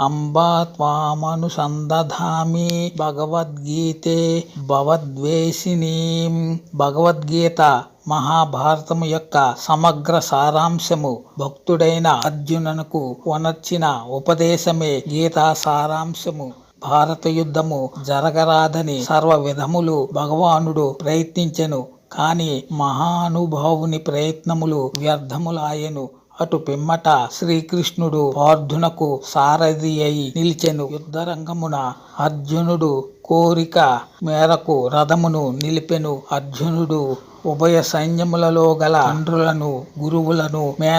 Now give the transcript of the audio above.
అంబా త్వామనుసందధామి భగవద్గీతే భవద్వేషిణీం భగవద్గీత మహాభారతము యొక్క సమగ్ర సారాంశము. భక్తుడైన అర్జునునకు వనర్చిన ఉపదేశమే గీతా సారాంశము. భారత యుద్ధము జరగరాదని సర్వ విధములు భగవానుడు ప్రయత్నించెను. కాని మహానుభావుని ప్రయత్నములు వ్యర్థములాయెను. అటు పిమ్మట శ్రీకృష్ణుడు పార్థునకు సారథి అయి నిలిచెను. యుద్ధరంగమున అర్జునుడు కోరిక మేరకు రథమును నిలిపెను. అర్జునుడు ఉభయ సైన్యములలో గల తండ్రులను గురువులను మే